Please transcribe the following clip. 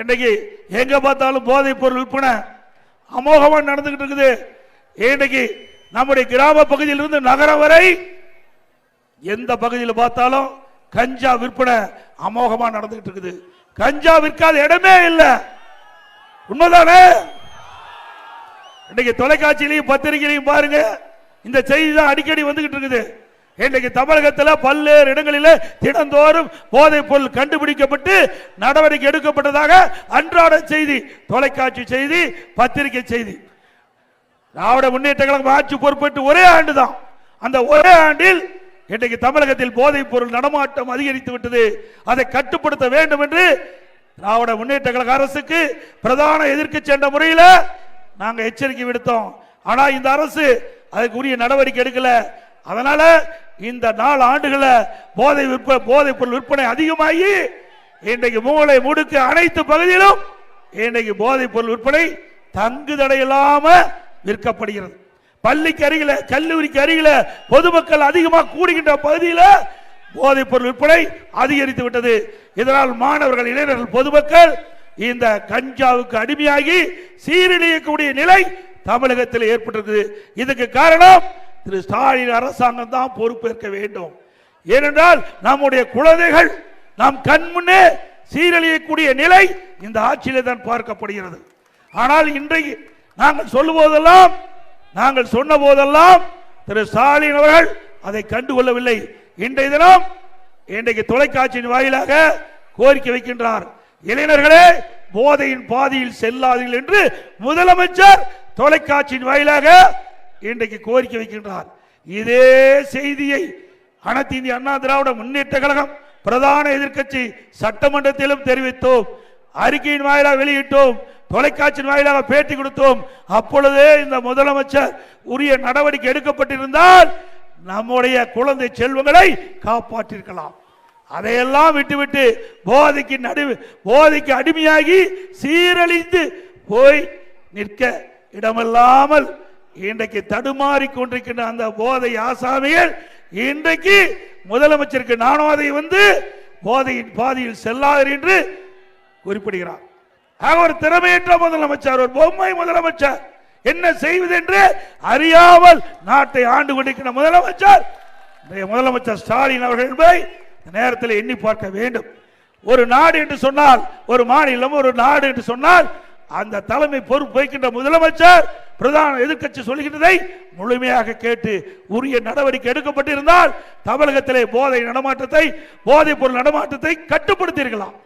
இன்னைக்கு எங்க பார்த்தாலும் போதைப் பொருள் விற்பனை அமோகமா நடந்துகிட்டு இருக்குது. இன்னைக்கு நம்முடைய கிராம பகுதியிலிருந்து நகரம் வரை எந்த பகுதியில் பார்த்தாலும் கஞ்சா விற்பனை அமோகமா நடந்துகிட்டு இருக்குது. கஞ்சா விற்காத இடமே இல்லை. உண்மைதானே? இன்னைக்கு தொலைக்காட்சியிலையும் பத்திரிகையிலையும் பாருங்க இந்த செய்தி தான் அடிக்கடி வந்துகிட்டு இருக்குது. இன்றைக்கு தமிழகத்தில் பல்வேறு இடங்களில் தினந்தோறும் போதைப் பொருள் கண்டுபிடிக்கப்பட்டு நடவடிக்கை எடுக்கப்பட்டதாக அன்றாட செய்தி தொலைக்காட்சி செய்தி பத்திரிகை செய்தி. திராவிட முன்னேற்ற கழகம் ஆட்சி பொறுப்பேற்று ஒரே ஆண்டு தான் அந்த ஒரே ஆண்டில் இன்றைக்கு தமிழகத்தில் போதைப் பொருள் நடமாட்டம் அதிகரித்து விட்டது. அதை கட்டுப்படுத்த வேண்டும் என்று திராவிட முன்னேற்ற கழக அரசுக்கு பிரதான எதிர்க்கு சென்ற முறையில் நாங்கள் எச்சரிக்கை விடுத்தோம். ஆனால் இந்த அரசு அதுக்கு உரிய நடவடிக்கை எடுக்கல. அதனால இந்த நாலு ஆண்டுகளை போதை விற்ப போதைப் பொருள் விற்பனை அதிகமாகி இன்றைக்கு மூளை முடுக்க அனைத்து பகுதியிலும் இன்றைக்கு போதைப் பொருள் விற்பனை தங்கு தடையில்லாம விற்கப்படுகிறது. பள்ளிக்கு அருகில கல்லூரிக்கு அருகில பொதுமக்கள் அதிகமாக கூடுகின்ற பகுதியில் போதைப் பொருள் விற்பனை அதிகரித்து விட்டது. இதனால் மாணவர்கள் இளைஞர்கள் பொதுமக்கள் இந்த கஞ்சாவுக்கு அடிமையாகி சீரழியக்கூடிய நிலை தமிழகத்தில் ஏற்பட்டிருக்குது இதுக்கு காரணம் திரு ஸ்டாலின் அரசாங்கம் தான் பொறுப்பேற்க வேண்டும். ஏனென்றால் நம்முடைய குழந்தைகள் நம் கண் முன்னே சீரழியக்கூடிய நிலை இந்த ஆட்சியிலே தான் பார்க்கப்படுகிறது. ஆனால் இன்றைக்கு நாங்கள் சொல்லும்போதெல்லாம் நாங்கள் சொன்ன போதெல்லாம் திரு ஸ்டாலின் அவர்கள் அதை கண்டுகொள்ளவில்லை. இன்றைய தினம் இன்றைக்கு தொலைக்காட்சியின் வாயிலாக கோரிக்கை வைக்கின்றார். இளைஞர்களே போதையின் பாதையில் செல்லாதீர்கள் என்று முதலமைச்சர் தொலைக்காட்சியின் வாயிலாக இன்றைக்கு கோரிக்கை வைக்கின்றார். இதே செய்தியை அனைத்து இந்திய அண்ணா திராவிட முன்னேற்ற கழகம் பிரதான எதிர்க்கட்சி சட்டமன்றத்திலும் தெரிவித்தோம். அறிக்கையின் வாயிலாக வெளியிட்டோம். தொலைக்காட்சியின் வாயிலாக பேட்டி கொடுத்தோம். அப்பொழுதே இந்த முதலமைச்சர் உரிய நடவடிக்கை எடுக்கப்பட்டிருந்தால் நம்முடைய குழந்தை செல்வங்களை காப்பாற்றிருக்கலாம். அதையெல்லாம் விட்டுவிட்டு போதைக்கு நடு போதைக்கு அடிமையாகி சீரழிந்து போய் நிற்க இடமில்லாமல் இன்றைக்கு தடுமாறி கொண்டிருக்கின்ற அந்த போதை ஆசாமிகள் இன்றைக்கு முதலமைச்சருக்கு நானும் அதை வந்து போதையின் பாதையில் செல்லாதீர் என்று குறிப்பிடுகிறார். ஆக ஒரு திறமையற்ற முதலமைச்சர் ஒரு பொம்மை முதலமைச்சர். என்ன செய்வது என்று அறியாமல் நாட்டை ஆண்டு கொண்டிருக்கிற முதலமைச்சர் இன்றைய முதலமைச்சர் ஸ்டாலின் அவர்கள் என்பதை நேரத்தில் எண்ணி பார்க்க வேண்டும். ஒரு நாடு என்று சொன்னால் ஒரு மாநிலம் ஒரு நாடு என்று சொன்னால் அந்த தலைமை பொறுப்பு வைக்கின்ற முதலமைச்சர் பிரதான எதிர்க்கட்சி சொல்கின்றதை முழுமையாக கேட்டு உரிய நடவடிக்கை எடுக்கப்பட்டிருந்தால் தமிழகத்திலே போதை நடமாட்டத்தை போதைப் பொருள் நடமாட்டத்தை கட்டுப்படுத்தியிருக்கலாம்